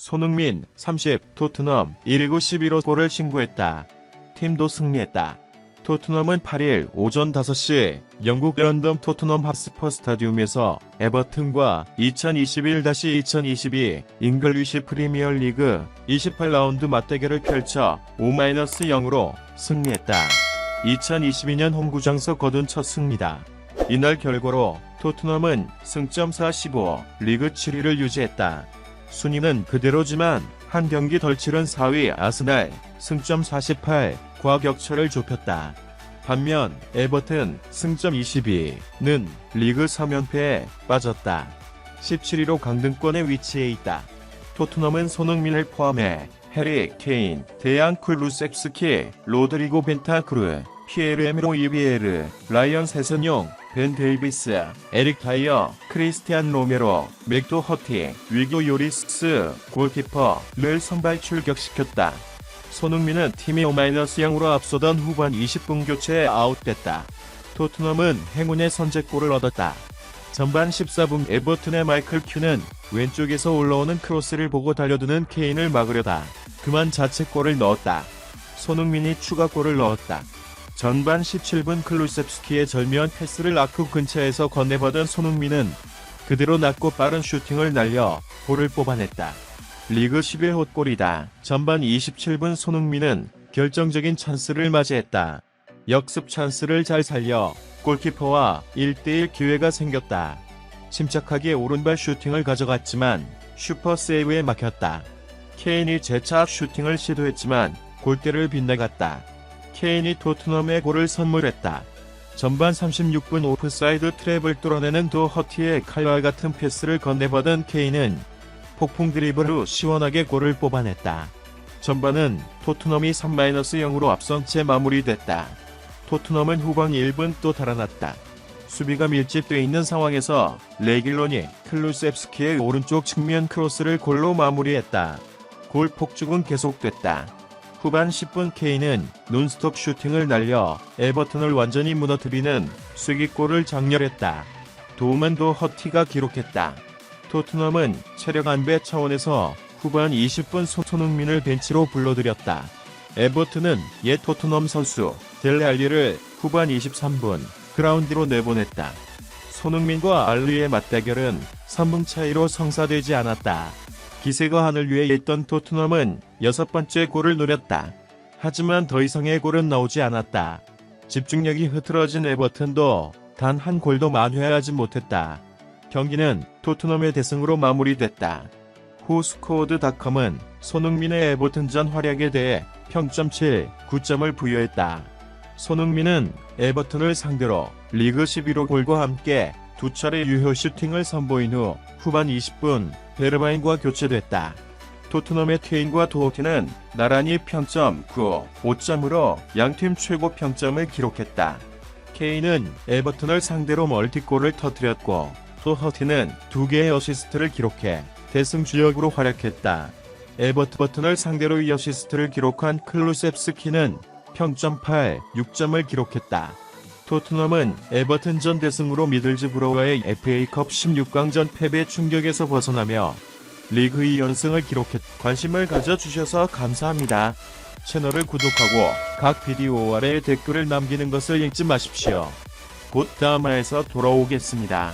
손흥민 30, 토트넘 1구 11호 골을 신고했다. 팀도 승리했다. 토트넘은 8일 오전 5시 영국 런던 토트넘 핫스퍼 스타디움에서 에버튼과 2021-2022 잉글리시 프리미어 리그 28라운드 맞대결을 펼쳐 5-0으로 승리했다. 2022년 홈구장서 거둔 첫 승리다. 이날 결과로 토트넘은 승점 45, 리그 7위를 유지했다. 순위는 그대로지만 한 경기 덜 치른 4위 아스날 승점 48, 과 격차를 좁혔다. 반면 에버튼 승점 22는 리그 3연패에 빠졌다. 17위로 강등권에 위치해 있다. 토트넘은 손흥민을 포함해 해리 케인, 데안 쿨루셉스키, 로드리고 벤타크루, 피에르 에미로 이비에르, 라이언 세선용, 벤 데이비스, 에릭 타이어, 크리스티안 로메로, 맥도 허티, 위교 요리스, 골키퍼를 선발 출격시켰다. 손흥민은 팀이 5-0으로 앞서던 후반 20분 교체에 아웃됐다. 토트넘은 행운의 선제골을 얻었다. 전반 14분 에버튼의 마이클 큐는 왼쪽에서 올라오는 크로스를 보고 달려드는 케인을 막으려다 그만 자책골을 넣었다. 손흥민이 추가골을 넣었다. 전반 17분 클루셉스키의 절묘한 패스를 아크 근처에서 건네받은 손흥민은 그대로 낮고 빠른 슈팅을 날려 볼을 뽑아냈다. 리그 11호 골이다. 전반 27분 손흥민은 결정적인 찬스를 맞이했다. 역습 찬스를 잘 살려 골키퍼와 1대1 기회가 생겼다. 침착하게 오른발 슈팅을 가져갔지만 슈퍼 세이브에 막혔다. 케인이 재차 슈팅을 시도했지만 골대를 빗나갔다. 케인이 토트넘의 골을 선물했다. 전반 36분 오프사이드 트랩을 뚫어내는 도허티의 칼날 같은 패스를 건네받은 케인은 폭풍 드리블로 시원하게 골을 뽑아냈다. 전반은 토트넘이 3-0으로 앞선 채 마무리됐다. 토트넘은 후반 1분 또 달아났다. 수비가 밀집돼 있는 상황에서 레길론이 클루셉스키의 오른쪽 측면 크로스를 골로 마무리했다. 골 폭죽은 계속됐다. 후반 10분 케인은 논스톱 슈팅을 날려 에버튼을 완전히 무너뜨리는 쐐기골을 장렬했다. 도움은 도 허티가 기록했다. 토트넘은 체력 안배 차원에서 후반 20분 손흥민을 벤치로 불러들였다. 에버튼은 옛 토트넘 선수 델레 알리를 후반 23분 그라운드로 내보냈다. 손흥민과 알리의 맞대결은 3분 차이로 성사되지 않았다. 기세가 하늘 위에 있던 토트넘은 여섯 번째 골을 노렸다. 하지만 더 이상의 골은 나오지 않았다. 집중력이 흐트러진 에버튼도 단 한 골도 만회하지 못했다. 경기는 토트넘의 대승으로 마무리됐다. 후 스코어드닷컴은 손흥민의 에버튼전 활약에 대해 평점 7, 9점을 부여했다. 손흥민은 에버튼을 상대로 리그 11호 골과 함께 두 차례 유효 슈팅을 선보인 후 후반 20분 베르바인과 교체됐다. 토트넘의 케인과 도어티는 나란히 평점 9, 5점으로 양팀 최고 평점을 기록했다. 케인은 에버튼을 상대로 멀티골을 터뜨렸고 도허티는 두 개의 어시스트를 기록해 대승 주역으로 활약했다. 에버트 버튼을 상대로 이 어시스트를 기록한 클루셉스키는 평점 8, 6점을 기록했다. 토트넘은 에버튼전 대승으로 미들즈 브로와의 FA컵 16강전 패배 충격에서 벗어나며 리그 2연승을 기록했. 관심을 가져주셔서 감사합니다. 채널을 구독하고 각 비디오 아래에 댓글을 남기는 것을 잊지 마십시오. 곧 다음화에서 돌아오겠습니다.